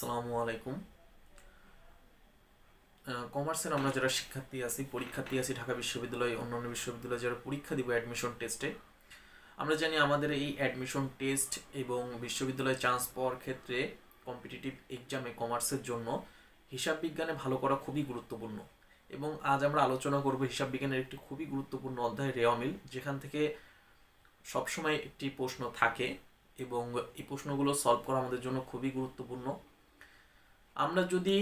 আসসালামু আলাইকুম। কমার্সের আমরা যারা শিক্ষার্থী আছি, পরীক্ষার্থী আছি, ঢাকা বিশ্ববিদ্যালয়, অন্যান্য বিশ্ববিদ্যালয়ে যারা পরীক্ষা দিব অ্যাডমিশন টেস্টে আমরা জানি আমাদের এই অ্যাডমিশন টেস্ট এবং বিশ্ববিদ্যালয়ে চান্স পাওয়ার ক্ষেত্রে কম্পিটিটিভ এক্সামে কমার্সের জন্য হিসাব বিজ্ঞানে ভালো করা খুবই গুরুত্বপূর্ণ। এবং আজ আমরা আলোচনা করব হিসাব বিজ্ঞানের একটি খুবই গুরুত্বপূর্ণ অধ্যায় রেওয়ামিল যেখান থেকে সবসময় একটি প্রশ্ন থাকে এবং এই প্রশ্নগুলো সলভ করা আমাদের জন্য খুবই গুরুত্বপূর্ণ। আমরা যদি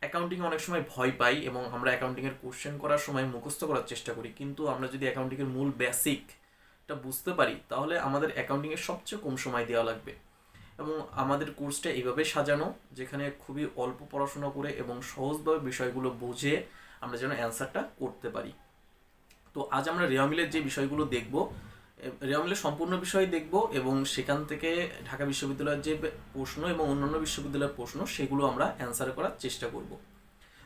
অ্যাকাউন্টিং অনেক সময় ভয় পাই এবং আমরা অ্যাকাউন্টিংয়ের কোশ্চেন করার সময় মুখস্থ করার চেষ্টা করি, কিন্তু আমরা যদি অ্যাকাউন্টিংয়ের মূল বেসিকটা বুঝতে পারি, তাহলে আমাদের অ্যাকাউন্টিংয়ের সবচেয়ে কম সময় দেওয়া লাগবে। এবং আমাদের কোর্সটা এইভাবে সাজানো, যেখানে খুবই অল্প পড়াশোনা করে এবং সহজভাবে বিষয়গুলো বুঝে আমরা যেন অ্যান্সারটা করতে পারি। তো আজ আমরা রেওয়ামিলের যে বিষয়গুলো দেখব রেওয়ামিলের সম্পূর্ণ বিষয় দেখব এবং সেখান থেকে ঢাকা বিশ্ববিদ্যালয়ের যে প্রশ্ন এবং অন্যান্য বিশ্ববিদ্যালয়ের প্রশ্ন, সেগুলো আমরা অ্যান্সার করার চেষ্টা করব।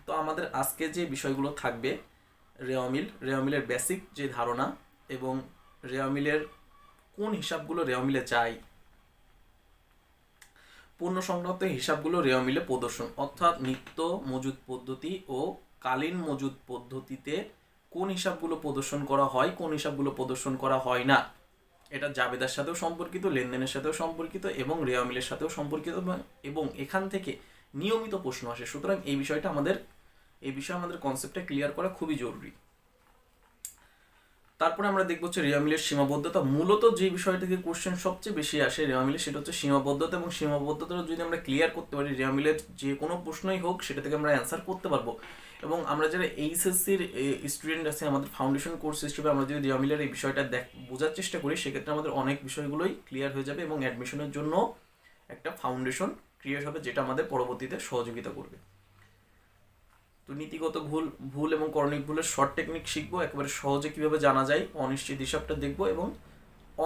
তো আমাদের আজকে যে বিষয়গুলো থাকবে রেওয়ামিল রেওয়ামিলের বেসিক যে ধারণা এবং রেওয়ামিলের কোন হিসাবগুলো রেওয়ামিলে চাই পূর্ণ সংক্রান্ত হিসাবগুলো রেওয়ামিলে প্রদর্শন, অর্থাৎ নিত্য মজুদ পদ্ধতি ও কালীন মজুদ পদ্ধতিতে কোন হিসাবগুলো প্রদর্শন করা হয়, কোন হিসাবগুলো প্রদর্শন করা হয় না। এটা জাবেদার সাথেও সম্পর্কিত, লেনদেনের সাথেও সম্পর্কিত এবং রেওয়ামিলের সাথেও সম্পর্কিত এবং- এখান থেকে নিয়মিত প্রশ্ন আসে। সুতরাং এই বিষয়টা আমাদের, এই বিষয়ে আমাদের কনসেপ্টটা ক্লিয়ার করা খুবই জরুরি। তারপরে আমরা দেখব হচ্ছে রেওয়ামিলের সীমাবদ্ধতা। মূলত যে বিষয় থেকে কোশ্চেন সবচেয়ে বেশি আসে রেওয়ামিলে সেটা হচ্ছে সীমাবদ্ধতা এবং সীমাবদ্ধতা যদি আমরা ক্লিয়ার করতে পারি রেওয়ামিলের যে কোনো প্রশ্নই হোক, সেটা থেকে আমরা অ্যান্সার করতে পারব। এবং আমরা যারা এইচএসসির স্টুডেন্ট আছে, আমাদের ফাউন্ডেশন কোর্স হিসেবে আমরা যদি রিয়ামিলের এই বিষয়টা দেখ, বোঝার চেষ্টা করি, সেক্ষেত্রে আমাদের অনেক বিষয়গুলোই ক্লিয়ার হয়ে যাবে এবং অ্যাডমিশনের জন্য একটা ফাউন্ডেশন ক্রিয়েট হবে যেটা আমাদের পরবর্তীতে সহযোগিতা করবে। তো নীতিগত ভুল ভুল এবং করণিক ভুলের শর্ট টেকনিক শিখব, একেবারে সহজে কীভাবে জানা যায়, অনিশ্চিত হিসাবটা দেখব এবং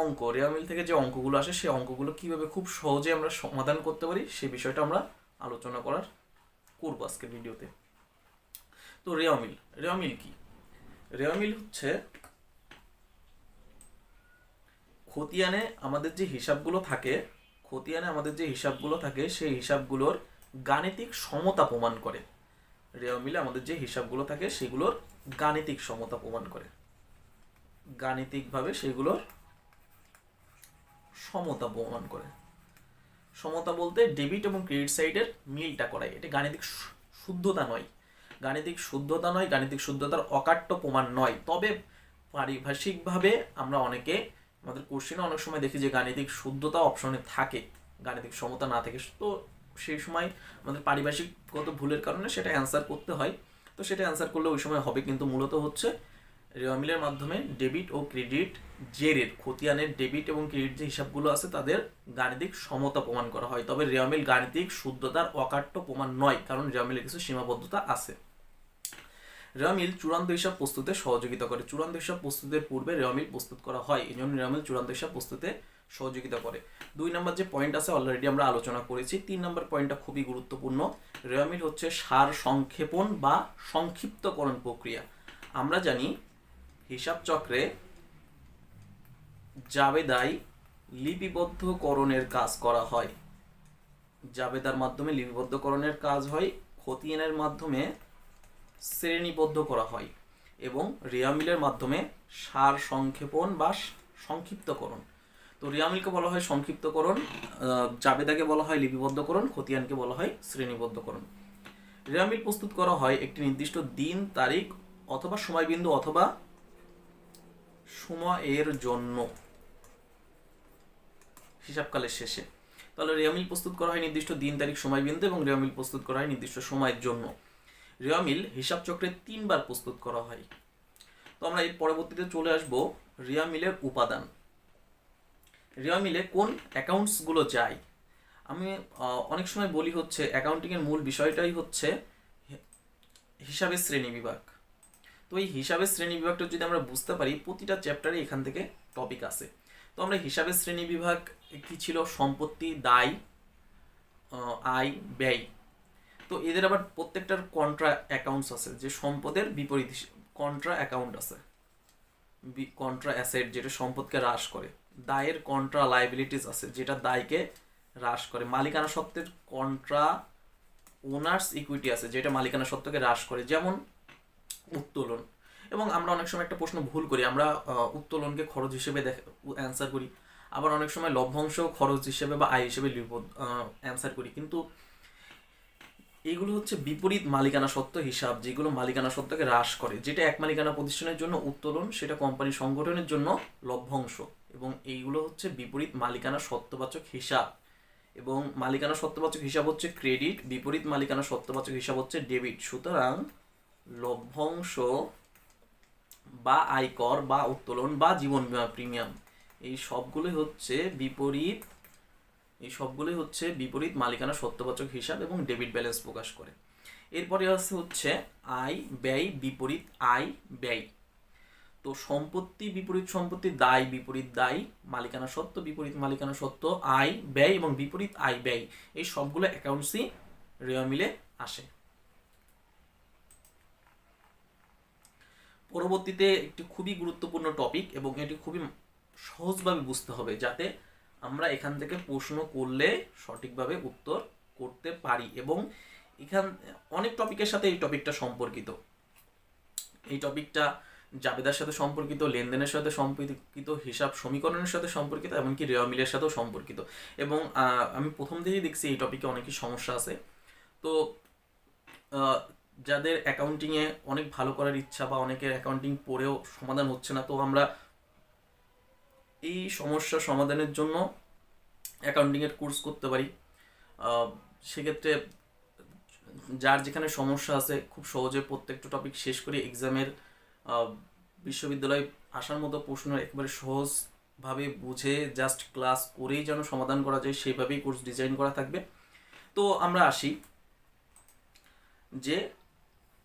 অঙ্ক রেয়ামিল থেকে যে অঙ্কগুলো আসে, সেই অঙ্কগুলো কীভাবে খুব সহজে আমরা সমাধান করতে পারি, সে বিষয়টা আমরা আলোচনা করার করব আজকের ভিডিওতে তো রেওয়ামিল রেওয়ামিল কি? রেওয়ামিল হচ্ছে খতিয়ানে আমাদের যে হিসাবগুলো থাকে, খতিয়ানে আমাদের যে হিসাবগুলো থাকে, সেই হিসাবগুলোর গাণিতিক সমতা প্রমাণ করে। রেওয়ামিলে আমাদের যে হিসাবগুলো থাকে, সেগুলোর গাণিতিক সমতা প্রমাণ করে। গাণিতিকভাবে সেগুলোর সমতা প্রমাণ করে। সমতা বলতে ডেবিট এবং ক্রেডিট সাইডের মিলটা করায়। এটা গাণিতিক শুদ্ধতা নয়। গাণিতিক শুদ্ধতা নয়, গাণিতিক শুদ্ধতার অকাট্য প্রমাণ নয়। তবে পারিভাষিকভাবে আমরা অনেকে আমাদের কোশ্চেনে অনেক সময় দেখি যে গাণিতিক শুদ্ধতা অপশনে থাকে, গাণিতিক সমতা না থাকে। তো সেই সময় আমাদের পারিভাষিকগত ভুলের কারণে সেটা অ্যান্সার করতে হয়। তো সেটা অ্যান্সার করলে ওই সময় হবে কিন্তু মূলত হচ্ছে রেওয়ামিলের মাধ্যমে ডেবিট ও ক্রেডিট জেরের, খতিয়ানের ডেবিট এবং ক্রেডিট যে হিসাবগুলো আছে তাদের গাণিতিক সমতা প্রমাণ করা হয়। তবে রেওয়ামিল গাণিতিক শুদ্ধতার অকাট্য প্রমাণ নয়, কারণ রেওয়ামিলের কিছু সীমাবদ্ধতা আছে। রেওয়ামিল চূড়ান্ত হিসাব প্রস্তুতে সহযোগিতা করে। চূড়ান্ত হিসাব প্রস্তুতের পূর্বে রেওয়ামিল প্রস্তুত করা হয় এই জন্য রেওয়ামিল চূড়ান্ত হিসাব প্রস্তুতে সহযোগিতা করে। দুই নম্বর যে পয়েন্ট আছে অলরেডি আমরা আলোচনা করেছি। তিন নম্বর পয়েন্টটা খুবই গুরুত্বপূর্ণ। রেওয়ামিল হচ্ছে সার সংক্ষেপণ বা সংক্ষিপ্তকরণ প্রক্রিয়া। আমরা জানি, হিসাব চক্রে জাবেদাই লিপিবদ্ধকরণের কাজ করা হয়। জাবেদার মাধ্যমে লিপিবদ্ধকরণের কাজ হয়, খতিয়ানের মাধ্যমে শ্রেণীবদ্ধ করা হয় এবং রিয়ামিলের মাধ্যমে সার সংক্ষেপণ বা সংক্ষিপ্তকরণ। তো রিয়ামিলকে বলা হয় সংক্ষিপ্তকরণ জাবেদাকে বলা হয় লিপিবদ্ধকরণ, খতিয়ানকে বলা হয় শ্রেণীবদ্ধকরণ। রিয়ামিল প্রস্তুত করা হয় একটি নির্দিষ্ট দিন, তারিখ অথবা সময়বিন্দু অথবা সময়ের জন্য। হিসাবকালের শেষে। তাহলে রিয়ামিল প্রস্তুত করা হয় নির্দিষ্ট দিন, তারিখ, সময়বিন্দু এবং রিয়ামিল প্রস্তুত করা হয় নির্দিষ্ট সময়ের জন্য। রেয়ামিল হিসাব চক্রে তিনবার প্রস্তুত করা হয়। তো আমরা এই পরবর্তীতে চলে আসব রিয়ামিলের উপাদান। রিয়ামিলে কোন অ্যাকাউন্টসগুলো যায় আমি অনেক সময় বলি হচ্ছে অ্যাকাউন্টিংয়ের মূল বিষয়টাই হচ্ছে হিসাবের শ্রেণি বিভাগ। তো এই হিসাবের শ্রেণি বিভাগটা যদি আমরা বুঝতে পারি, প্রতিটা চ্যাপ্টারে এখান থেকে টপিক আছে তো আমরা হিসাবের শ্রেণি বিভাগ কি ছিল? সম্পত্তি, দায় আয়, ব্যয়। তো এদের আবার প্রত্যেকটার কন্ট্রা অ্যাকাউন্টস আছে, যে সম্পদের বিপরীত কন্ট্রা অ্যাকাউন্ট আছে। কন্ট্রা অ্যাসেট যেটা সম্পদকে হ্রাস করে। দায়ের কন্ট্রা লাইবিলিটিস আছে, যেটা দায়কে হ্রাস করে। মালিকানা সত্ত্বের কন্ট্রা ওনার্স ইকুইটি আছে, যেটা মালিকানা সত্ত্বকে হ্রাস করে। যেমন উত্তোলন। এবং আমরা অনেক সময় একটা প্রশ্ন ভুল করি। আমরা উত্তোলনকে খরচ হিসেবে অ্যান্সার করি। আবার অনেক সময় লভ্যাংশ খরচ হিসেবে বা আয় হিসেবে অ্যান্সার করি। কিন্তু এগুলো হচ্ছে বিপরীত মালিকানা সত্ত্ব হিসাব, যেগুলো মালিকানা সত্ত্বকে হ্রাস করে, যেটা এক মালিকানা প্রতিষ্ঠানের জন্য উত্তোলন, সেটা কোম্পানি সংগঠনের জন্য লভ্যাংশ। এবং এইগুলো হচ্ছে বিপরীত মালিকানা সত্যবাচক হিসাব। এবং মালিকানা সত্যবাচক হিসাব হচ্ছে ক্রেডিট, বিপরীত মালিকানা সত্যবাচক হিসাব হচ্ছে ডেবিট। সুতরাং লভ্যাংশ বা আয়কর বা উত্তোলন বা জীবন বীমা প্রিমিয়াম, এই সবগুলোই হচ্ছে বিপরীত এই সবগুলোই হচ্ছে বিপরীত মালিকানা সত্যবাচক হিসাব এবং ডেবিট ব্যালেন্স প্রকাশ করে। এরপরে আছে হচ্ছে আয়, ব্যয়, বিপরীত আয়, ব্যয়। তো সম্পত্তি বিপরীত সম্পত্তি, দায় বিপরীত দায়, মালিকানা সত্ত্ব বিপরীত মালিকানা সত্ত্ব আয়, ব্যয় এবং বিপরীত আয়, ব্যয়। এই সবগুলো অ্যাকাউন্টসই রেওয়া মিলে আসে। পরবর্তীতে একটি খুবই গুরুত্বপূর্ণ টপিক এবং এটি খুবই সহজভাবে বুঝতে হবে যাতে আমরা এখান থেকে প্রশ্ন করলে সঠিকভাবে উত্তর করতে পারি এবং এখান, অনেক টপিকের সাথে এই টপিকটা সম্পর্কিত। এই টপিকটা জাবেদার সাথে সম্পর্কিত, লেনদেনের সাথে সম্পর্কিত, হিসাব সমীকরণের সাথে সম্পর্কিত, এমনকি রেওয়া মিলের সাথেও সম্পর্কিত। এবং আমি প্রথম থেকেই দেখছি এই টপিকে অনেকই সমস্যা আছে। তো যাদের অ্যাকাউন্টিংয়ে অনেক ভালো করার ইচ্ছা বা অনেকের অ্যাকাউন্টিং পড়েও সমাধান হচ্ছে না, তো আমরা এই সমস্যা সমাধানের জন্য অ্যাকাউন্টিংয়ের কোর্স করতে পারি। সেক্ষেত্রে যার যেখানে সমস্যা আছে, খুব সহজে প্রত্যেকটা টপিক শেষ করে এক্সামের বিশ্ববিদ্যালয়ে আসার মতো প্রশ্ন একেবারে সহজভাবে বুঝে জাস্ট ক্লাস করেই যেন সমাধান করা যায়, সেইভাবেই কোর্স ডিজাইন করা থাকবে। তো আমরা আসি যে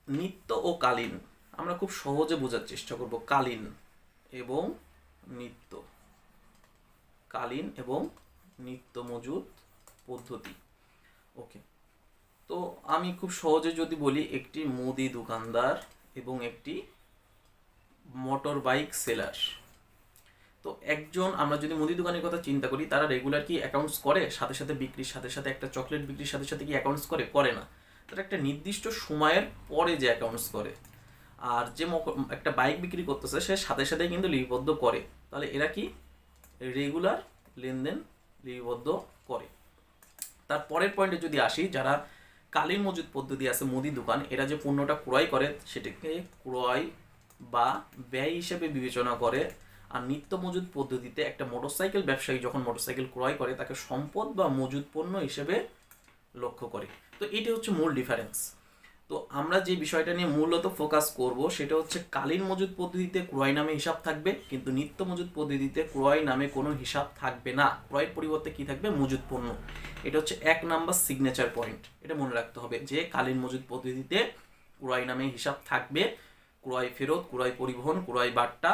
নিত্য ও কালীন, আমরা খুব সহজে বোঝার চেষ্টা করব কালীন এবং নিত্য। কালীন এবং নিত্য মজুদ পদ্ধতি। ওকে তো আমি খুব সহজে যদি বলি, একটি মুদি দোকানদার এবং একটি মোটর বাইক সেলার তো একজন, আমরা যদি মুদি দোকানের কথা চিন্তা করি, তারা রেগুলার কি অ্যাকাউন্টস করে? সাথে সাথে বিক্রির সাথে সাথে একটা চকলেট বিক্রির সাথে সাথে কি অ্যাকাউন্টস করে? করে না। তারা একটা নির্দিষ্ট সময়ের পরে যে অ্যাকাউন্টস করে। আর যে একটা বাইক বিক্রি করতেছে, সে সাথে সাথে কিন্তু লিপিবদ্ধ করে। তাহলে এরা কি রেগুলার লেনদেন লিপিবদ্ধ করে। তার পরের পয়েন্টে যদি আসি, যারা কালীন মজুদ পদ্ধতি আছে, মুদি দোকান, এরা যে পণ্যটা ক্রয় করে, সেটাকে ক্রয় বা ব্যয় হিসেবে বিবেচনা করে আর নিত্য মজুদ পদ্ধতিতে একটা মোটরসাইকেল ব্যবসায়ী যখন মোটরসাইকেল ক্রয় করে, তাকে সম্পদ বা মজুদ পণ্য হিসেবে লক্ষ্য করে। তো এটি হচ্ছে মূল ডিফারেন্স তো আমরা যে বিষয়টা নিয়ে মূলত ফোকাস করব সেটা হচ্ছে কালীন মজুদ পদ্ধতিতে ক্রয় নামে হিসাব থাকবে, কিন্তু নিত্য মজুদ পদ্ধতিতে ক্রয় নামে কোনো হিসাব থাকবে না। ক্রয়ের পরিবর্তে কি থাকবে? মজুদ পণ্য। এটা হচ্ছে এক নাম্বার সিগনেচার পয়েন্ট এটা মনে রাখতে হবে যে কালীন মজুদ পদ্ধতিতে ক্রয় নামে হিসাব থাকবে, ক্রয় ফেরত, ক্রয় পরিবহন, ক্রয় বার্তা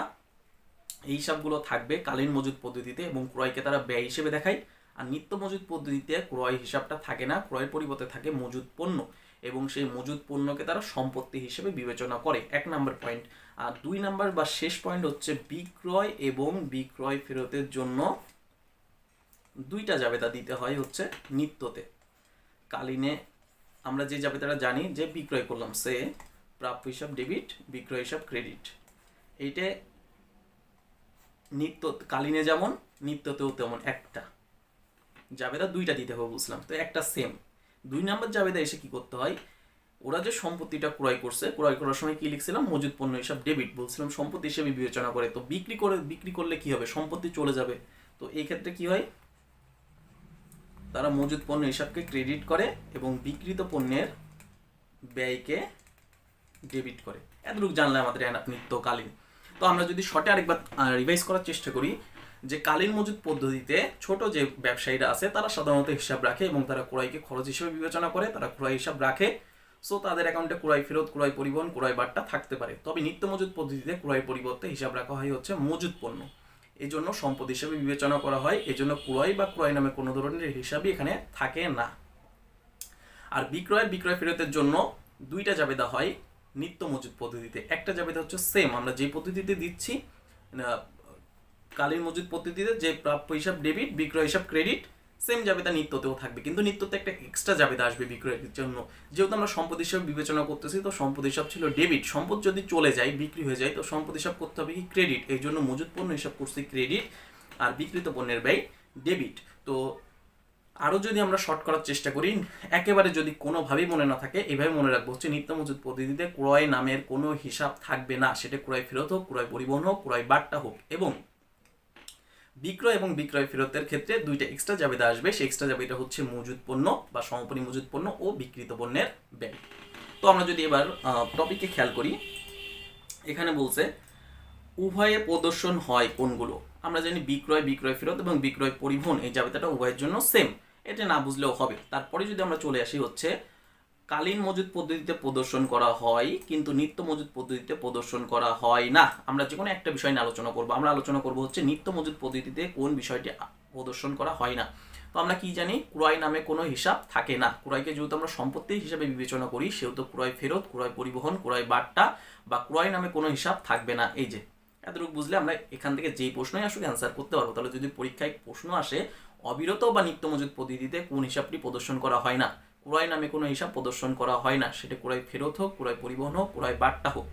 এই হিসাবগুলো থাকবে কালীন মজুদ পদ্ধতিতে এবং ক্রয়কে তারা ব্যয় হিসেবে দেখায়। আর নিত্য মজুদ পদ্ধতিতে ক্রয় হিসাবটা থাকে না, ক্রয়ের পরিবর্তে থাকে মজুদ পণ্য। এবং সেই মজুদ পণ্যকে তারা সম্পত্তি হিসেবে বিবেচনা করে। এক নাম্বার পয়েন্ট আর দুই নাম্বার বা শেষ পয়েন্ট হচ্ছে বিক্রয় এবং বিক্রয় ফেরতের জন্য দুইটা জাবেদা দিতে হয় হচ্ছে নিত্যতে। কালীনে আমরা যে জাবেদাটা জানি যে বিক্রয় করলাম, সে প্রাপ্য হিসাব ডেবিট বিক্রয় হিসাব ক্রেডিট এইটা নিত্য, কালীনে যেমন, নিত্যতেও তেমন একটা। জাবেদা দুইটা দিতে হবে বুঝলাম তো একটা সেম দুই নাম্বার জাবেদা এসে কি করতে হয়? ওরা যে সম্পত্তিটা ক্রয় করছে, ক্রয় করার সময় কি লিখছিলাম? মজুদ পণ্য হিসাব ডেবিট বলছিলাম, সম্পত্তি হিসেবে বিবেচনা করে। তো বিক্রি করে, বিক্রি করলে কি হবে? সম্পত্তি চলে যাবে। তো এই ক্ষেত্রে কি হয়? তারা মজুদ পণ্য হিসাবকে ক্রেডিট করে এবং বিক্রিত পণ্যের ব্যয়কে ডেবিট করে। এতটুকু জানলে আমাদের নিত্যকালীন। তো আমরা যদি শর্টে আরেকবার রিভাইজ করার চেষ্টা করি যে কালীন মজুদ পদ্ধতিতে ছোট যে ব্যবসায়ীরা আছে, তারা সাধারণত হিসাব রাখে এবং তারা ক্রয়কে খরচ হিসেবে বিবেচনা করে, তারা ক্রয় হিসাব রাখে। সো তাদের অ্যাকাউন্টে ক্রয় ফেরত, ক্রয় পরিবহন, ক্রয় বার্তা থাকতে পারে। তবে নিত্য মজুদ পদ্ধতিতে ক্রয় পরিবর্তে হিসাব রাখা হয় হচ্ছে মজুদ পণ্য। এই জন্য সম্পদ হিসেবে বিবেচনা করা হয়। এজন্য ক্রয় বা ক্রয় নামে কোনো ধরনের হিসাবই এখানে থাকে না। আর বিক্রয় বিক্রয় ফেরতের জন্য দুইটা জাবেদা হয় নিত্য মজুদ পদ্ধতিতে। একটা জাবেদা হচ্ছে সেম আমরা যে পদ্ধতিতে দিচ্ছি কালীন মজুদ পদ্ধতিতে যে প্রাপ্য হিসাব ডেবিট, বিক্রয় হিসাব ক্রেডিট সেম জাবেদা নিত্যতেও থাকবে। কিন্তু নিত্যতে একটা এক্সট্রা জাবেদা আসবে বিক্রয়ের জন্য। যেহেতু আমরা সম্পদ হিসাবে বিবেচনা করতেছি, তো সম্পদ হিসাব ছিল ডেবিট সম্পদ যদি চলে যায়, বিক্রি হয়ে যায়, তো সম্পদ হিসাব করতে হবে কি ক্রেডিট এই জন্য মজুদ পণ্য হিসাব করছি ক্রেডিট আর বিক্রিত পণ্যের ব্যয় ডেবিট তো আরও যদি আমরা শর্ট করার চেষ্টা করি, একেবারে যদি কোনোভাবেই মনে না থাকে এইভাবে মনে রাখব হচ্ছে নিত্য মজুদ পদ্ধতিতে ক্রয় নামের কোনো হিসাব থাকবে না। সেটা ক্রয় ফেরত হোক, ক্রয় পরিবহন হোক, ক্রয় বাট্টা হোক এবং বিক্রয় এবং বিক্রয় ফেরতের ক্ষেত্রে দুইটা এক্সট্রা জাবেদা আসবে। সেই এক্সট্রা জাবেদা হচ্ছে মজুদ পণ্য বা সমাপনী মজুদ পণ্য ও বিক্রিত পণ্যের ব্যয় তো আমরা যদি এবার টপিকে খেয়াল করি, এখানে বলছে, উভয়ে প্রদর্শন হয় কোনগুলো? আমরা জানি বিক্রয় বিক্রয় ফেরত এবং বিক্রয় পরিবহন, এই জাবেদাটা উভয়ের জন্য সেম এটা না বুঝলেও হবে। তারপরে যদি আমরা চলে আসি হচ্ছে কালীন মজুদ পদ্ধতিতে প্রদর্শন করা হয়, কিন্তু নিত্য মজুদ পদ্ধতিতে প্রদর্শন করা হয় না। আমরা যে কোনো একটা বিষয় নিয়ে আলোচনা করব। আমরা আলোচনা করব হচ্ছে নিত্য মজুদ পদ্ধতিতে কোন বিষয়টি প্রদর্শন করা হয় না। তো আমরা কি জানি, ক্রয় নামে কোনো হিসাব থাকে না। ক্রয়কে যেহেতু আমরা সম্পত্তি হিসাবে বিবেচনা করি, সেহেতু ক্রয় ফেরত, ক্রয় পরিবহন, ক্রয় বাট্টা বা ক্রয় নামে কোনো হিসাব থাকবে না। এই যে, এতটুকু বুঝলে আমরা এখান থেকে যেই প্রশ্নই আসুক অ্যান্সার করতে পারব। তাহলে যদি পরীক্ষায় প্রশ্ন আসে, অবিরত বা নিত্য মজুদ পদ্ধতিতে কোন হিসাবটি প্রদর্শন করা হয় না। ক্রয় নামে কোনো হিসাব প্রদর্শন করা হয় না। সেটা ক্রয় ফেরত হোক ক্রয় পরিবহন হোক ক্রয় বাট্টা হোক।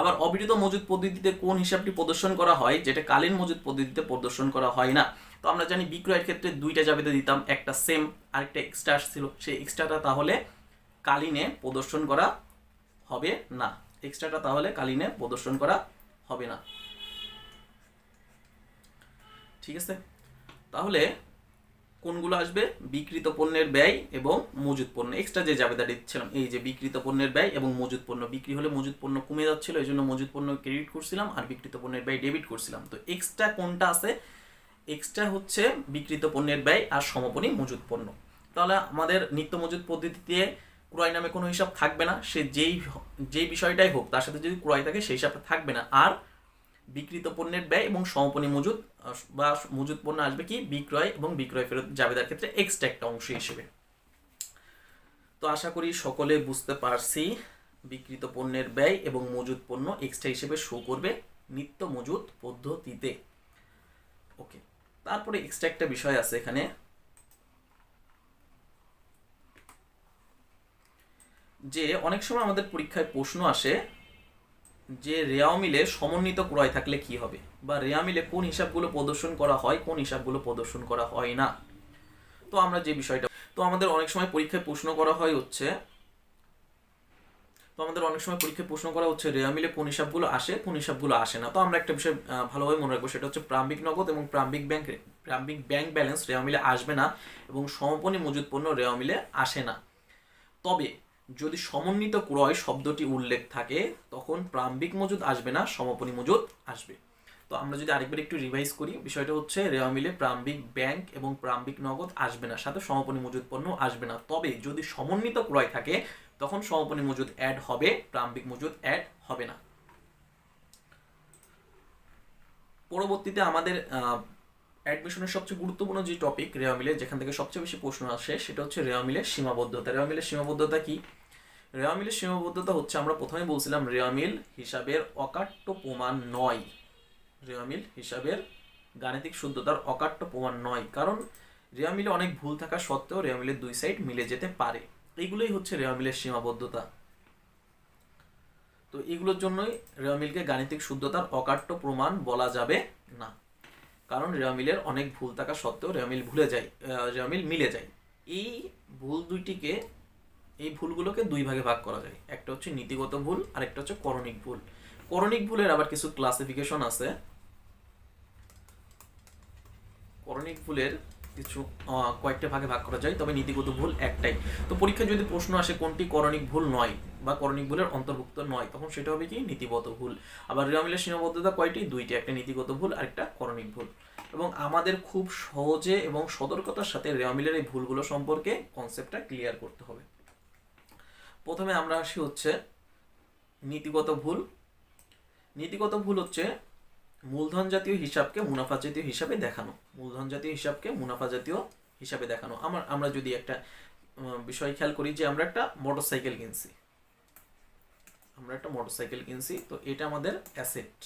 আবার অবিরত মজুদ পদ্ধতিতে কোন হিসাবটি প্রদর্শন করা হয়, যেটা কালীন মজুদ পদ্ধতিতে প্রদর্শন করা হয় না। তো আমরা জানি বিক্রয়ের ক্ষেত্রে দুইটা জাবেদা দিতাম, একটা সেম আরেকটা এক্সট্রা আসছিল সেই এক্সট্রাটা তাহলে কালীনে প্রদর্শন করা হবে না। এক্সট্রাটা তাহলে কালীনে প্রদর্শন করা হবে না। ঠিক আছে? তাহলে কোনগুলো আসবে? বিকৃত পণ্যের ব্যয় এবং মজুদ পণ্য। এক্সট্রা যে জাবেদা দিচ্ছিলাম, এই যে বিকৃত পণ্যের ব্যয় এবং মজুদ পণ্য। বিক্রি হলে মজুদ পণ্য কমে যাচ্ছিল, এই জন্য মজুদ পণ্য ক্রেডিট করছিলাম আর বিকৃত পণ্যের ব্যয় ডেবিট করছিলাম। তো এক্সট্রা কোনটা আছে? এক্সট্রা হচ্ছে বিকৃত পণ্যের ব্যয় আর সমাপনী মজুদ পণ্য। তাহলে আমাদের নিত্য মজুদ পদ্ধতিতে ক্রয় নামে কোনো হিসাব থাকবে না। সে যেই যেই বিষয়টাই হোক, তার সাথে যদি ক্রয় থাকে, সেই হিসাবটা থাকবে না। আর বিকৃত পণ্যের ব্যয় এবং সমাপনী মজুদ বা মজুদ পণ্য আসবে কি? বিক্রয় এবং বিক্রয় ফেরত জাবেদার ক্ষেত্রে এক্সট্রা একটা অংশ হিসেবে। তো আশা করি সকলে বুঝতে পারছি বিকৃত পণ্যের ব্যয় এবং মজুদ পণ্য এক্সট্রা হিসেবে শো করবে নিত্য মজুদ পদ্ধতিতে। ওকে তারপরে এক্সট্রা একটা বিষয় আছে এখানে। যে অনেক সময় আমাদের পরীক্ষায় প্রশ্ন আসে যে রেয়া মিলে সমন্বিত ক্রয় থাকলে কি হবে? বা রেয়া মিলে কোন হিসাবগুলো প্রদর্শন করা হয়, কোন হিসাবগুলো প্রদর্শন করা হয় না? তো আমরা যে বিষয়টা, তো আমাদের অনেক সময় পরীক্ষায় প্রশ্ন করা হয় হচ্ছে, তো আমাদের অনেক সময় পরীক্ষায় প্রশ্ন করা হচ্ছে রেয়া মিলে কোন হিসাবগুলো আসে, কোন হিসাবগুলো আসে না। তো আমরা একটা বিষয় ভালোভাবে মনে রাখব, সেটা হচ্ছে প্রাম্বিক নগদ এবং প্রাম্বিক ব্যাংক প্রাম্বিক ব্যাংক ব্যালেন্স রেয়া মিলে আসবে না এবং সমাপনী মজুদ পণ্য রেয়া মিলে আসে না। তবে যদি সমন্বিত ক্রয় শব্দটি উল্লেখ থাকে, তখন প্রাম্বিক মজুদ আসবে না, সমাপনী মজুদ আসবে। তো আমরা যদি আরেকবার একটু রিভাইজ করি, বিষয়টা হচ্ছে রেওয়া মিলে প্রাম্বিক ব্যাংক এবং প্রাম্বিক নগদ আসবে না, সাথে সমাপনী মজুদ পণ্য আসবে না। তবে যদি সমন্বিত ক্রয় থাকে, তখন সমাপনী মজুদ অ্যাড হবে প্রাম্বিক মজুদ অ্যাড হবে না। পরবর্তীতে আমাদের অ্যাডমিশনের সবচেয়ে গুরুত্বপূর্ণ যে টপিক রেওয়া মিলে, যেখান থেকে সবচেয়ে বেশি প্রশ্ন আসে, সেটা হচ্ছে রেওয়া মিলের সীমাবদ্ধতা। রেওয়া মিলের সীমাবদ্ধতা কি? রেওয়া মিলের সীমাবদ্ধতা হচ্ছে, আমরা প্রথমে বলছিলাম রেওয়া মিল হিসাবের অকাট্য প্রমাণ নয়। রেওয়া মিল হিসাবের গাণিতিক শুদ্ধতার অকাট্য প্রমাণ নয়, কারণ রেওয়া মিলে অনেক ভুল থাকা সত্ত্বেও রেওয়া মিলের দুই সাইড মিলে যেতে পারে। এইগুলোই হচ্ছে রেওয়া মিলের সীমাবদ্ধতা। তো এগুলোর জন্যই রেওয়া মিলকে গাণিতিক শুদ্ধতার অকাট্য প্রমাণ বলা যাবে না। কারণ রেওয়ামিলের অনেক ভুল থাকা সত্ত্বেও রেওয়ামিল ভুলে যায় রেওয়ামিল মিলে যায়। এই ভুল দুইটিকে এই ভুলগুলোকে দুই ভাগে ভাগ করা যায়। একটা হচ্ছে নীতিগত ভুল আর একটা হচ্ছে করণিক ভুল। করণিক ভুলের আবার কিছু ক্লাসিফিকেশন আছে। করণিক ভুলের কিছু কয়েকটা ভাগে ভাগ করা যায়, তবে নীতিগত ভুল একটাই। তো পরীক্ষায় যদি প্রশ্ন আসে কোনটি করণিক ভুল নয় বা করণিক ভুলের অন্তর্ভুক্ত নয়, তখন সেটা হবে কি? নীতিগত ভুল। আবার রেওয়ামিলের সীমাবদ্ধতা কয়টি? দুইটি, একটা নীতিগত ভুল আর একটা করণিক ভুল। এবং আমাদের খুব সহজে এবং সতর্কতার সাথে রেওয়ামিলের এই ভুলগুলো সম্পর্কে কনসেপ্টটা ক্লিয়ার করতে হবে। প্রথমে আমরা আসি হচ্ছে নীতিগত ভুল। নীতিগত ভুল হচ্ছে মূলধন জাতীয় হিসাবকে মুনাফা জাতীয় হিসাবে দেখানো। মূলধন জাতীয় হিসাবকে মুনাফা জাতীয় হিসাবে দেখানো। আমার আমরা যদি একটা বিষয় খেয়াল করি যে আমরা একটা মোটরসাইকেল কিনছি। আমরা একটা মোটরসাইকেল কিনছি, তো এটা আমাদের অ্যাসেট।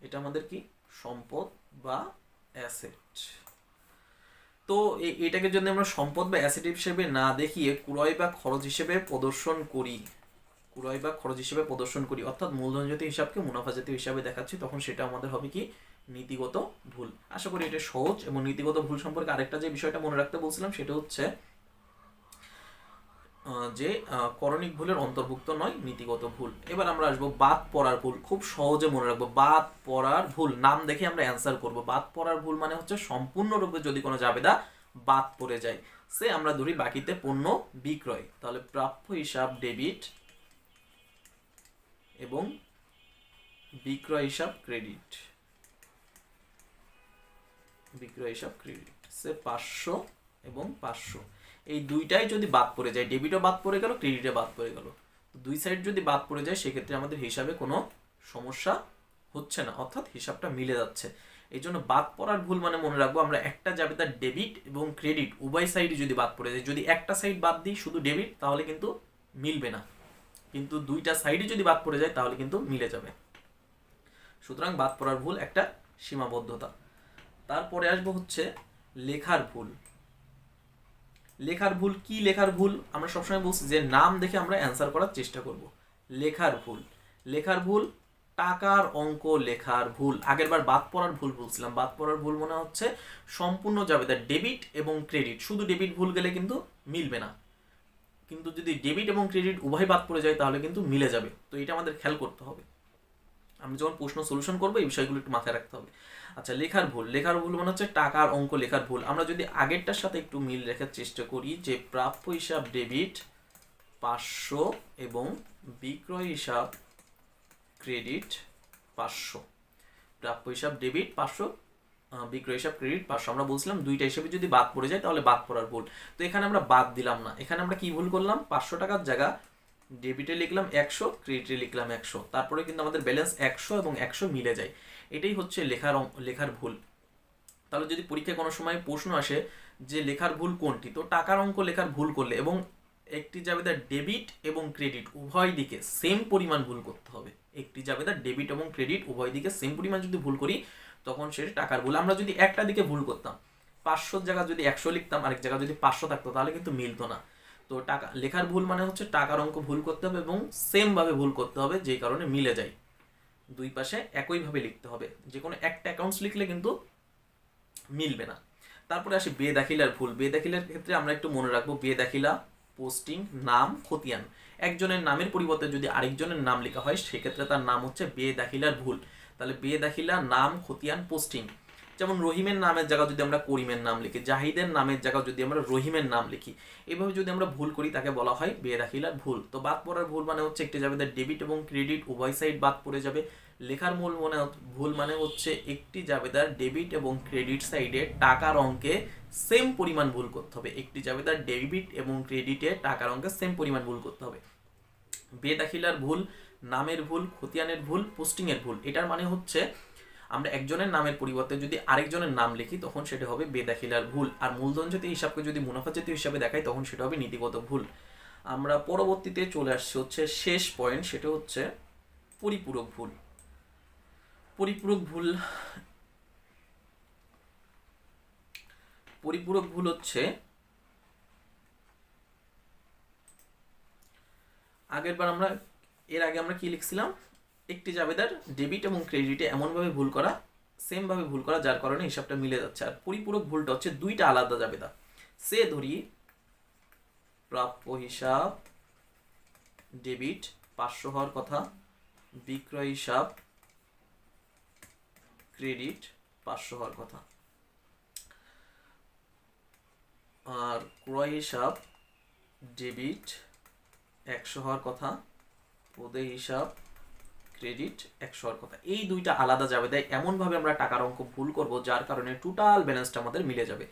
এটা আমাদের কি? সম্পদ বা অ্যাসেট। তো এটাকে যদি আমরা সম্পদ বা অ্যাসেট হিসেবে না দেখিয়ে ক্রয় বা খরচ হিসেবে প্রদর্শন করি, ক্রয় বা খরচ হিসেবে প্রদর্শন করি, অর্থাৎ মূলধন জাতীয় হিসাবকে মুনাফা জাতীয় হিসাবে দেখাচ্ছি, তখন সেটা আমাদের হবে কি? নীতিগত ভুল। আশা করি এটা সহজ এবং নীতিগত ভুল সম্পর্কে আরেকটা যে বিষয়টা মনে রাখতে বলছিলাম, সেটা হচ্ছে যে করণিক ভুলের অন্তর্ভুক্ত নয়, নীতিগত ভুল। এবার আমরা আসব বাদ পড়ার ভুল। খুব সহজে মনে রাখব, বাদ পড়ার ভুল। নাম দেখে আমরা অ্যান্সার করব। বাদ পড়ার ভুল মানে হচ্ছে সম্পূর্ণরূপে যদি কোনো জাবেদা বাদ পড়ে যায়। সে আমরা ধরি বাকিতে পণ্য বিক্রয়। তাহলে প্রাপ্য হিসাব ডেবিট এবং বিক্রয় হিসাব ক্রেডিট বিক্রয় হিসাব ক্রেডিট সে পাঁচশো এবং পাঁচশো। এই দুইটাই যদি বাদ পড়ে যায় ডেবিটও বাদ পড়ে গেল ক্রেডিটও বাদ পড়ে গেল। দুই সাইড যদি বাদ পড়ে যায়, সেক্ষেত্রে আমাদের হিসাবে কোনো সমস্যা হচ্ছে না। অর্থাৎ হিসাবটা মিলে যাচ্ছে। এই জন্য বাদ পড়ার ভুল মানে মনে রাখব, আমরা একটা যাবে তার ডেবিট এবং ক্রেডিট উভয় সাইডই যদি বাদ পড়ে যায়, যদি একটা সাইড বাদ দিই শুধু ডেবিট তাহলে কিন্তু মিলবে না। কিন্তু দুইটা সাইডে যদি বাদ পড়ে যায়, তাহলে কিন্তু মিলে যাবে। সুতরাং বাদ পড়ার ভুল একটা সীমাবদ্ধতা। তারপরে আসব হচ্ছে লেখার ভুল। লেখার ভুল, কি লেখার ভুল, আমরা সবসময় বলছি যে নাম দেখে আমরা অ্যান্সার করার চেষ্টা করব। লেখার ভুল। লেখার ভুল, টাকার অঙ্ক লেখার ভুল। আগের বার বাদ পড়ার ভুল বলছিলাম। বাদ পড়ার ভুল মনে হচ্ছে সম্পূর্ণ যাবে তার ডেবিট এবং ক্রেডিট শুধু ডেবিট ভুল গেলে কিন্তু মিলবে না। কিন্তু যদি ডেবিট এবং ক্রেডিট উভয় বাদ পড়ে যায়, তাহলে কিন্তু মিলে যাবে। তো এটা আমাদের খেয়াল করতে হবে। আমি যখন প্রশ্ন সলিউশন করব, এই বিষয়গুলো একটু মাথায় রাখতে হবে। আচ্ছা লেখার ভুল। লেখার ভুল মানে হচ্ছে টাকার অঙ্ক লেখার ভুল। আমরা যদি আগেরটার সাথে একটু মিল রেখার চেষ্টা করি, যে প্রাপ্য হিসাব ডেবিট, পাঁচশো এবং বিক্রয় হিসাব ক্রেডিট, পাঁচশো। প্রাপ্য হিসাব ডেবিট, পাঁচশো বিক্রয় হিসাব ক্রেডিট, পাঁচশো। আমরা বলছিলাম দুইটা হিসেবে যদি বাদ পড়ে যায়, তাহলে বাদ পড়ার ভুল। তো এখানে আমরা বাদ দিলাম না। এখানে আমরা কি ভুল করলাম? পাঁচশো টাকার জায়গা ডেবিটে লিখলাম একশো, ক্রেডিটে লিখলাম একশো। তারপরে কিন্তু আমাদের ব্যালেন্স একশো এবং একশো মিলে যায়। এটাই হচ্ছে লেখার লেখার ভুল। তাহলে যদি পরীক্ষায় কোনো সময় প্রশ্ন আসে যে লেখার ভুল কোনটি, তো টাকার অঙ্ক লেখার ভুল করলে এবং একটি জাবেদার ডেবিট এবং ক্রেডিট উভয় দিকে সেম পরিমাণ ভুল করতে হবে। একটি জাবেদার ডেবিট এবং ক্রেডিট উভয় দিকে সেম পরিমাণ যদি ভুল করি, তখন সেটা টাকার ভুল। আমরা যদি একটা দিকে ভুল করতাম, পাঁচশোর জায়গা যদি একশো লিখতাম, আরেক জায়গা যদি পাঁচশো থাকতো, তাহলে কিন্তু মিলতো না। তো টাকা লেখার ভুল মানে হচ্ছে টাকার অঙ্ক ভুল করতে হবে এবং সেমভাবে ভুল করতে হবে, যেই কারণে মিলে যায়। দুই পাশে একইভাবে লিখতে হবে। যে কোনো একটা অ্যাকাউন্টস লিখলে কিন্তু মিলবে না। তারপরে আসি বেদাখিলার ভুল। বে দাখিলার ক্ষেত্রে আমরা একটু মনে রাখব, বে দাখিলা পোস্টিং নাম, খতিয়ান। একজনের নামের পরিবর্তে যদি আরেকজনের নাম লেখা হয়, সেক্ষেত্রে তার নাম হচ্ছে বে দাখিলার ভুল। তাহলে বে দাখিলা, নাম, খতিয়ান পোস্টিং যেমন রহিমের নামের জায়গা যদি আমরা করিমের নাম লিখি, জাহিদের নামের জায়গা যদি আমরা রহিমের নাম লিখি এইভাবে যদি আমরা ভুল করি তাকে বলা হয় বেদাখিলার ভুল। তো বাদ পড়ার ভুল মানে হচ্ছে একটি যাবে ডেবিট এবং ক্রেডিট উভয় সাইড বাদ পড়ে যাবে। লেখার মূল মনে ভুল মানে হচ্ছে একটি জাবেদার ডেবিট এবং ক্রেডিট সাইডে টাকার অঙ্কে সেম পরিমাণ ভুল করতে হবে। একটি জাবেদার ডেবিট এবং ক্রেডিটে টাকার অঙ্কে সেম পরিমাণ ভুল করতে হবে। বেদাখিলার ভুল, নামের ভুল, খতিয়ানের ভুল পোস্টিংয়ের ভুল, এটার মানে হচ্ছে আমরা একজনের নামের পরিবর্তে যদি আরেকজনের নাম লিখি, তখন সেটা হবে বেদাখিলার ভুল। আর মূলধন জাতীয় হিসাবকে যদি মুনাফা জাতীয় হিসাবে দেখাই, তখন সেটা হবে নীতিগত ভুল। আমরা পরবর্তীতে চলে আসছি হচ্ছে শেষ পয়েন্ট সেটা হচ্ছে পরিপূরক ভুল। পরিপূরক ভুল পরিপূরক ভুল হচ্ছে আগের বার আমরা, এর আগে আমরা কি লিখছিলাম? একটি জাবেদার ডেবিট এবং ক্রেডিটে এমনভাবে ভুল করা সেম ভাবে ভুল করা, যার কারণে হিসাবটা মিলে যাচ্ছে। আর পরিপূরক ভুলটা হচ্ছে দুইটা আলাদা জাবেদা সে ধরি প্রাপ্য হিসাব ডেবিট পাঁচশো হওয়ার কথা, বিক্রয় হিসাব ক্রেডিট পাঁচশো হওয়ার কথা। আর ক্রয় হিসাব ডেবিট একশো হওয়ার কথা, পদে হিসাব ক্রেডিট একশো হওয়ার কথা। এই দুইটা আলাদা যাবে। তাই এমনভাবে আমরা টাকার অঙ্ক ভুল করব, যার কারণে টোটাল ব্যালেন্সটা আমাদের মিলে যাবে।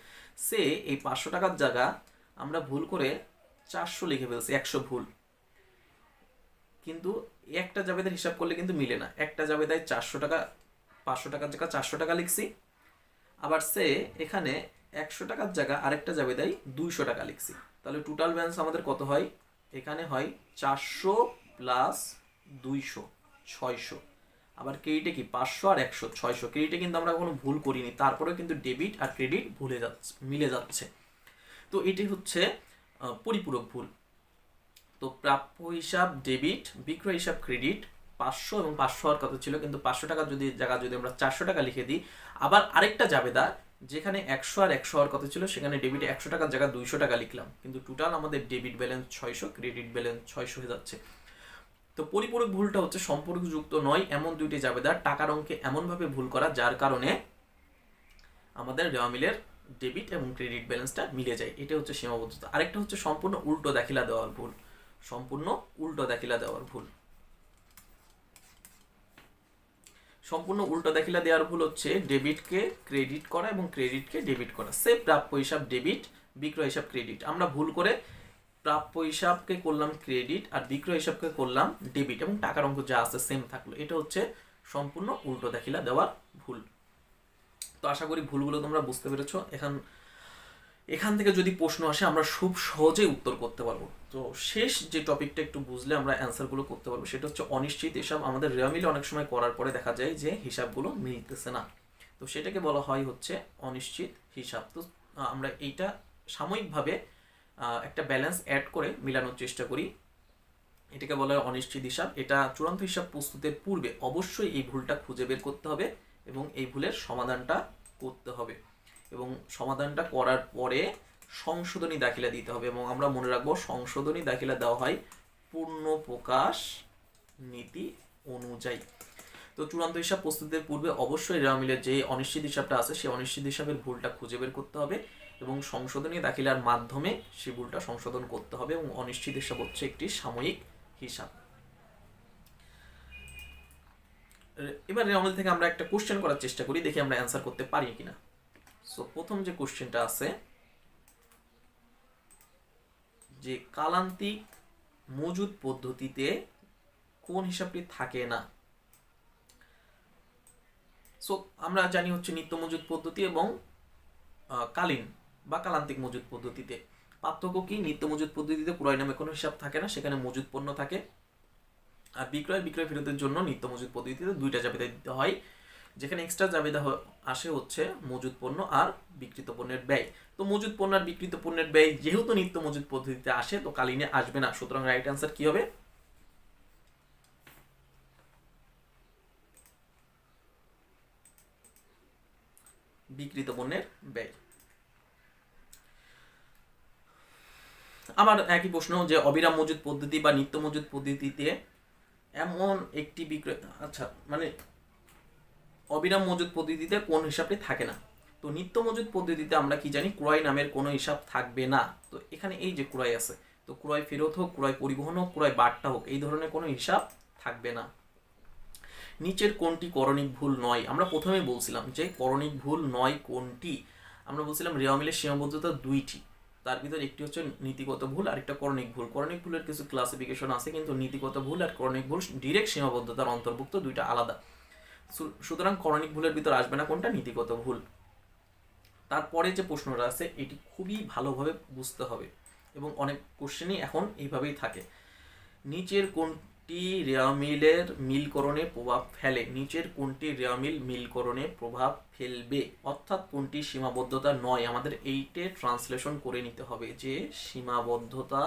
সে এই পাঁচশো টাকার জায়গা আমরা ভুল করে চারশো লিখে ফেলছি, একশো ভুল। কিন্তু একটা জাবেদার হিসাব করলে কিন্তু মিলে না। একটা জাবেদায় চারশো টাকা, পাঁচশো টাকার জায়গা চারশো টাকা লিখছি। আবার সে এখানে একশো টাকার জায়গা আরেকটা জাবেদায় দুইশো টাকা লিখছি। তাহলে টোটাল ব্যালেন্স আমাদের কত হয়? এখানে হয় চারশো প্লাস দুইশো। ছয়শো। আবার ক্রেডিটে কি? পাঁচশো আর একশো, ছয়শো। ক্রেডিটে কিন্তু আমরা কোনো ভুল করিনি। তারপরেও কিন্তু ডেবিট আর ক্রেডিট ভুলে যাচ্ছে, মিলে যাচ্ছে। তো এটি হচ্ছে পরিপূরক ভুল। তো প্রাপ্য হিসাব ডেবিট বিক্রয় হিসাব ক্রেডিট পাঁচশো এবং পাঁচশো হওয়ার কথা ছিল, কিন্তু পাঁচশো টাকা যদি, জায়গা যদি আমরা চারশো টাকা লিখে দিই, আবার আরেকটা জাবেদা, যেখানে একশো আর একশো হওয়ার কথা ছিল, সেখানে ডেবিটে একশো টাকার জায়গা দুইশো টাকা লিখলাম। কিন্তু টোটাল আমাদের ডেবিট ব্যালেন্স ছয়শো ক্রেডিট ব্যালেন্স ছয়শো হয়ে যাচ্ছে। তো পরিপূরক ভুলটা হচ্ছে সম্পর্কযুক্ত নয়, এমন দুইটি জাবেদার টাকার অঙ্কে এমনভাবে ভুল করা, যার কারণে আমাদের রেওয়া মিলের ডেবিট এবং ক্রেডিট ব্যালেন্সটা মিলে যায়। এটা হচ্ছে সীমাবদ্ধতা। আরেকটা হচ্ছে সম্পূর্ণ উল্টো দাখিলা দেওয়ার ভুল। সম্পূর্ণ উল্টো দাখিলা দেওয়ার ভুল। সম্পূর্ণ উল্টো দাখিলা দেওয়ার ভুল হচ্ছে ডেবিটকে ক্রেডিট করা এবং ক্রেডিটকে ডেবিট করা। সে প্রাপ্য হিসাব ডেবিট বিক্রয় হিসাব ক্রেডিট আমরা ভুল করে প্রাপ্য হিসাবকে করলাম ক্রেডিট আর বিক্রয় হিসাবকে করলাম ডেবিট এবং টাকার অঙ্ক যা আছে সেম থাকল। এটা হচ্ছে সম্পূর্ণ উল্টো দাখিলা দেওয়ার ভুল। তো আশা করি ভুলগুলো তোমরা বুঝতে পেরেছ। এখান এখান থেকে যদি প্রশ্ন আসে, আমরা খুব সহজেই উত্তর করতে পারব। তো শেষ যে টপিকটা একটু বুঝলে আমরা অ্যান্সারগুলো করতে পারব। সেটা হচ্ছে অনিশ্চিত হিসাব আমাদের রেয়ামিলে অনেক সময় করার পরে দেখা যায় যে হিসাবগুলো মিলতেছে না। তো সেটাকে বলা হয় হচ্ছে অনিশ্চিত হিসাব। তো আমরা এইটা সাময়িকভাবে একটা ব্যালেন্স অ্যাড করে মিলানোর চেষ্টা করি। এটাকে বলা হয় অনিশ্চিত হিসাব। এটা চূড়ান্ত হিসাব প্রস্তুতের পূর্বে অবশ্যই এই ভুলটা খুঁজে বের করতে হবে এবং এই ভুলের সমাধানটা করতে হবে। এবং সমাধানটা করার পরে সংশোধনী দাখিলা দিতে হবে এবং আমরা মনে রাখব সংশোধনী দাখিলা দেওয়া হয় পূর্ণ প্রকাশ নীতি অনুযায়ী। তো চূড়ান্ত হিসাব প্রস্তুতের পূর্বে অবশ্যই রেওয়া মিলের যে অনিশ্চিত হিসাবটা আছে, সেই অনিশ্চিত হিসাবের ভুলটা খুঁজে বের করতে হবে। এবং সংশোধনী দাখিলার মাধ্যমে সেই ভুলটা সংশোধন করতে হবে এবং অনিশ্চিত হিসাব হচ্ছে একটি সাময়িক হিসাব। এবার রেওয়ামিল থেকে আমরা একটা কোশ্চেন করার চেষ্টা করি, দেখি আমরা অ্যান্সার করতে পারি কিনা। সো প্রথম যে কোশ্চেনটা আছে, যে কালান্তিক মজুদ পদ্ধতিতে কোন হিসাবটি থাকে না? সো আমরা জানি হচ্ছে নিত্য মজুদ পদ্ধতি এবং কালীন। বা কালান্তিক মজুদ পদ্ধতিতে। পার্থক্য কি? নিত্য মজুদ পদ্ধতিতে ক্রয় নামে কোনো হিসাব থাকে না, সেখানে মজুদ পণ্য থাকে। আর বিক্রয় বিক্রয় ফেরতের জন্য নিত্য মজুদ পদ্ধতিতে দুইটা জাবেদা দিতে হয়। যেখানে এক্সট্রা জাবেদা আসে হচ্ছে মজুদ পণ্য আর বিকৃত পণ্যের ব্যয়। তো মজুদ পণ্য আর বিকৃত পণ্যের ব্যয় যেহেতু নিত্য মজুদ পদ্ধতিতে আসে, তো কালিনে আসবে না। সুতরাং রাইট অ্যান্সার কি হবে? বিকৃত পণ্যের ব্যয়। আমার একই প্রশ্ন যে অবিরাম মজুদ পদ্ধতি বা নিত্য মজুদ পদ্ধতিতে এমন একটি বিক্রয় আচ্ছা মানে অবিরাম মজুদ পদ্ধতিতে কোন হিসাবটি থাকে না? তো নিত্য মজুদ পদ্ধতিতে আমরা কি জানি, ক্রয় নামের কোনো হিসাব থাকবে না। তো এখানে এই যে ক্রয় আছে, তো ক্রয় ফেরত হোক, ক্রয় পরিবহন হোক, ক্রয় বার্তা হোক, এই ধরনের কোনো হিসাব থাকবে না। নিচের কোনটি করণিক ভুল নয়? আমরা প্রথমে বলছিলাম যে করণিক ভুল নয় কোনটি? আমরা বলছিলাম রেওয়া মিলের সীমাবদ্ধতা দুইটি। তার ভিতরে একটি হচ্ছে নীতিগত ভুল আর একটা করণিক ভুল। করণিক ভুলের কিছু ক্লাসিফিকেশন আছে, কিন্তু নীতিগত ভুল আর করণিক ভুল ডিরেক্ট সীমাবদ্ধতার অন্তর্ভুক্ত দুইটা আলাদা। সুতরাং করণিক ভুলের ভিতর আসবে না কোনটা? নীতিগত ভুল। তারপরে যে প্রশ্নটা আছে, এটি খুবই ভালোভাবে বুঝতে হবে এবং অনেক কোশ্চেনই এখন এইভাবেই থাকে। নিচের কোনটি রেয়ামিলের মিলকরণে প্রভাব ফেলে? নিচের কোনটি রেয়ামিল মিলকরণে প্রভাব ফেলবে? অর্থাৎ কোনটি সীমাবদ্ধতা নয়? আমাদের এইটে ট্রান্সলেশন করে নিতে হবে যে সীমাবদ্ধতা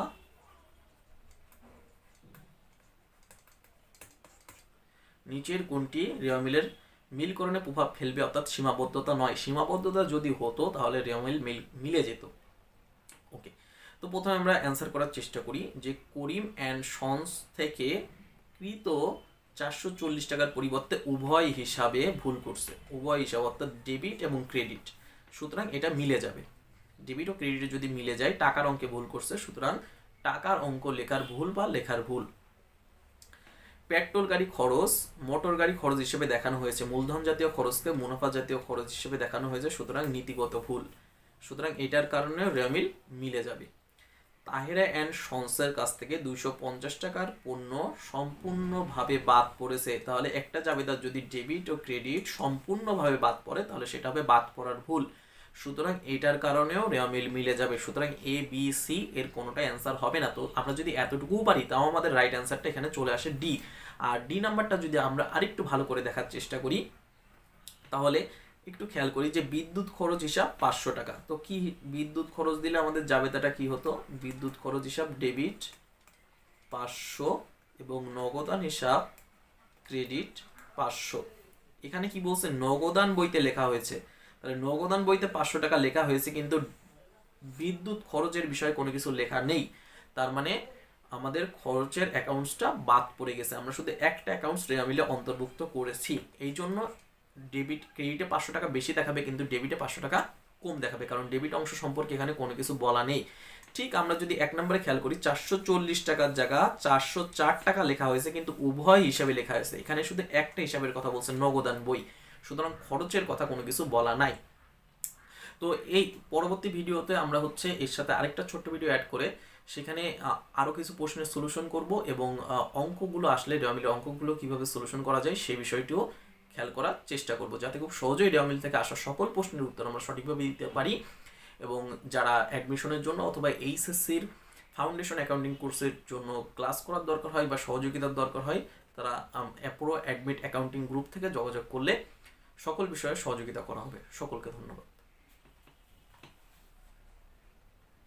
নিচের কোনটি রেয়ামিলের মিলকরণে প্রভাব ফেলবে? অর্থাৎ সীমাবদ্ধতা নয়। সীমাবদ্ধতা যদি হতো, তাহলে রেয়ামিল মিল, মিলে যেত। ওকে। তো প্রথমে আমরা অ্যান্সার করার চেষ্টা করি যে করিম অ্যান্ড সন্স থেকে কৃত চারশো চল্লিশ টাকার পরিবর্তে উভয় হিসাবে ভুল করছে। উভয় হিসাব অর্থাৎ ডেবিট এবং ক্রেডিট সুতরাং এটা মিলে যাবে। ডেবিট ও ক্রেডিটে যদি মিলে যায়, টাকার অঙ্কে ভুল করছে, সুতরাং টাকার অঙ্ক লেখার ভুল বা লেখার ভুল। পেট্রোল গাড়ি খরচ, মোটর গাড়ি খরচ হিসেবে দেখানো হয়েছে। মূলধন জাতীয় খরচকে মুনাফা জাতীয় খরচ হিসেবে দেখানো হয়েছে, সুতরাং নীতিগত ভুল। সুতরাং এটার কারণে রেমিল মিলে যাবে। তাহেরা অ্যান্ড সন্সের কাছ থেকে দুইশো পঞ্চাশ টাকার পণ্য সম্পূর্ণভাবে বাদ পড়েছে। তাহলে একটা জাবেদার যদি ডেবিট ও ক্রেডিট সম্পূর্ণভাবে বাদ পড়ে, তাহলে সেটা হবে বাদ পড়ার ভুল। সুতরাং এটার কারণেও রেয়ামিল মিলে যাবে। সুতরাং এ বি সি এর কোনোটা অ্যান্সার হবে না। তো আমরা যদি এতটুকুও পারি, তাও আমাদের রাইট অ্যান্সারটা এখানে চলে আসে ডি আর ডি নাম্বারটা যদি আমরা আরেকটু ভালো করে দেখার চেষ্টা করি, তাহলে একটু খেয়াল করি যে বিদ্যুৎ খরচ হিসাব পাঁচশো টাকা। তো কি বিদ্যুৎ খরচ দিলে আমাদের জাবেদাটা কি হতো? বিদ্যুৎ খরচ হিসাব, ডেবিট পাঁচশো এবং নগদান হিসাব, ক্রেডিট পাঁচশো। এখানে কি বলছে? নগদান বইতে লেখা হয়েছে। তাহলে নগদান বইতে পাঁচশো টাকা লেখা হয়েছে কিন্তু বিদ্যুৎ খরচের বিষয়ে কোনো কিছু লেখা নেই। তার মানে আমাদের খরচের অ্যাকাউন্টসটা বাদ পড়ে গেছে। আমরা শুধু একটা অ্যাকাউন্টস রেয়া মিলে অন্তর্ভুক্ত করেছি। এই জন্য ডেবিট ক্রেডিটে পাঁচশো টাকা বেশি দেখাবে কিন্তু ডেবিটে পাঁচশো টাকা কম দেখাবে কারণ ডেবিট অংশ সম্পর্কে এখানে কোনো কিছু বলা নেই। ঠিক আমরা যদি এক নম্বরে খেয়াল করি চারশো চল্লিশ টাকার জায়গা চারশো চার টাকা লেখা হয়েছে কিন্তু উভয় হিসাবে লেখা হয়েছে। এখানে শুধু একটা হিসাবের কথা বলছে নগদান বই। সুতরাং খরচের কথা কোনো কিছু বলা নাই। তো এই পরবর্তী ভিডিওতে আমরা হচ্ছে এর সাথে আরেকটা ছোট্ট ভিডিও অ্যাড করে সেখানে আ, আরও কিছু প্রশ্নের সলিউশন করব এবং অঙ্কগুলো আসলে ডেওয়ামিল অঙ্কগুলো কীভাবে সলিউশন করা যায় সেই বিষয়টিও খেয়াল করার চেষ্টা করব। যাতে খুব সহজেই ডেওয়ামিল থেকে আসা সকল প্রশ্নের উত্তর আমরা সঠিকভাবে দিতে পারি এবং যারা অ্যাডমিশনের জন্য অথবা এইচএসসির ফাউন্ডেশন অ্যাকাউন্টিং কোর্সের জন্য ক্লাস করার দরকার হয় বা সহযোগিতার দরকার হয়, তারা অ্যাপ্রো অ্যাডমিট অ্যাকাউন্টিং গ্রুপ থেকে যোগাযোগ করলে সকল বিষয়ে সহযোগিতা করা হবে। সকলকে ধন্যবাদ।